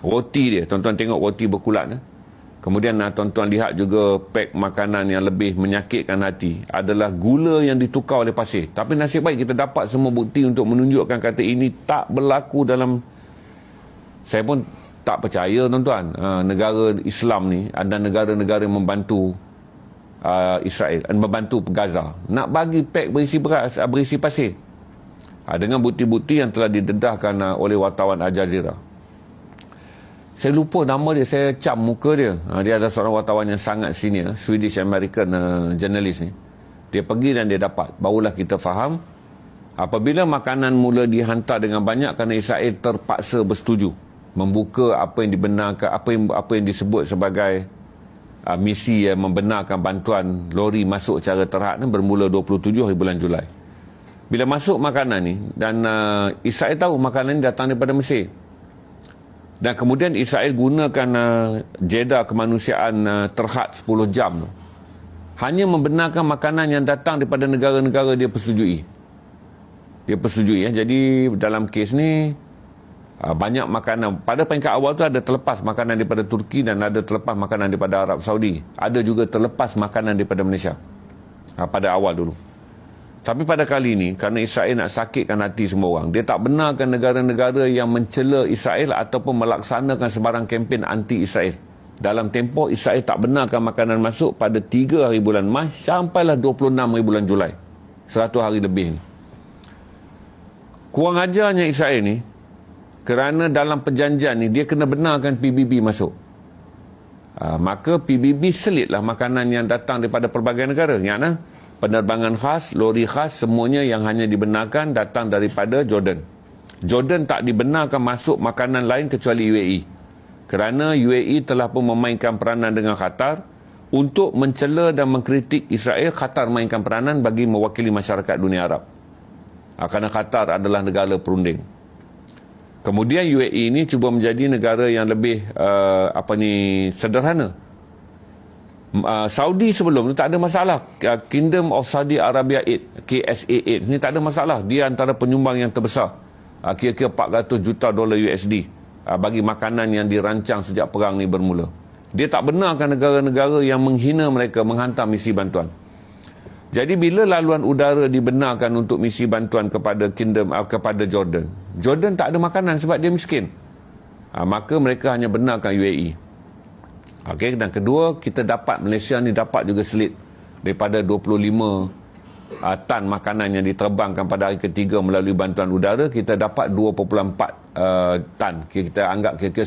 Roti dia, tuan-tuan tengok roti berkulat. Eh? Kemudian uh, tuan-tuan lihat juga pek makanan yang lebih menyakitkan hati adalah gula yang ditukar oleh pasir. Tapi nasib baik kita dapat semua bukti untuk menunjukkan kata ini tak berlaku dalam saya pun tak percaya tuan-tuan uh, negara Islam ni ada negara-negara yang membantu uh, Israel dan membantu Gaza nak bagi pek berisi beras berisi pasir uh, dengan bukti-bukti yang telah didedahkan oleh wartawan Al Jazeera saya lupa nama dia saya cam muka dia uh, dia ada seorang wartawan yang sangat senior Swedish American uh, journalist ni dia pergi dan dia dapat barulah kita faham apabila makanan mula dihantar dengan banyak kerana Israel terpaksa bersetuju membuka apa yang dibenarkan apa yang apa yang disebut sebagai uh, misi yang membenarkan bantuan lori masuk secara terhad ni bermula 27 hari bulan Julai. Bila masuk makanan ni dan uh, Israel tahu makanan ni datang daripada Mesir. Dan kemudian Israel gunakan uh, jeda kemanusiaan uh, terhad 10 jam tu. Hanya membenarkan makanan yang datang daripada negara-negara dia persetujui. Dia persetujui ya. Jadi dalam kes ni Ah, banyak makanan pada peringkat awal tu ada terlepas makanan daripada Turki dan ada terlepas makanan daripada Arab Saudi ada juga terlepas makanan daripada Malaysia ha, pada awal dulu tapi pada kali ini kerana Israel nak sakitkan hati semua orang dia tak benarkan negara-negara yang mencela Israel ataupun melaksanakan sebarang kempen anti Israel dalam tempoh Israel tak benarkan makanan masuk pada 3 hari bulan Mac sampailah 26 hari bulan Julai. 100 hari lebih ni. Kurang ajarnya Israel ni kerana dalam perjanjian ni dia kena benarkan PBB masuk. Ha, maka PBB selitlah makanan yang datang daripada pelbagai negara. Ingat nah? Penerbangan khas lori khas semuanya yang hanya dibenarkan datang daripada Jordan. Jordan tak dibenarkan masuk makanan lain kecuali UAE kerana UAE telah pun memainkan peranan dengan Qatar untuk mencela dan mengkritik Israel Qatar mainkan peranan bagi mewakili masyarakat dunia Arab. Ha, kerana Qatar adalah negara perunding. Kemudian UAE ini cuba menjadi negara yang lebih uh, apa ni sederhana. Uh, Saudi sebelum tu tak ada masalah. Uh, Kingdom of Saudi Arabia 8, KSA 8 ni tak ada masalah. Dia antara penyumbang yang terbesar. Uh, kira-kira 400 juta dolar USD uh, bagi makanan yang dirancang sejak perang ni bermula. Dia tak benarkan negara-negara yang menghina mereka menghantar misi bantuan. Jadi bila laluan udara dibenarkan untuk misi bantuan kepada kingdom uh, kepada Jordan. Jordan tak ada makanan sebab dia miskin. Uh, maka mereka hanya benarkan UAE. Okey dan kedua kita dapat Malaysia ni dapat juga selit daripada 25 uh, tan makanan yang diterbangkan pada hari ketiga melalui bantuan udara kita dapat 2.4 uh, tan. Kita anggap kira-kira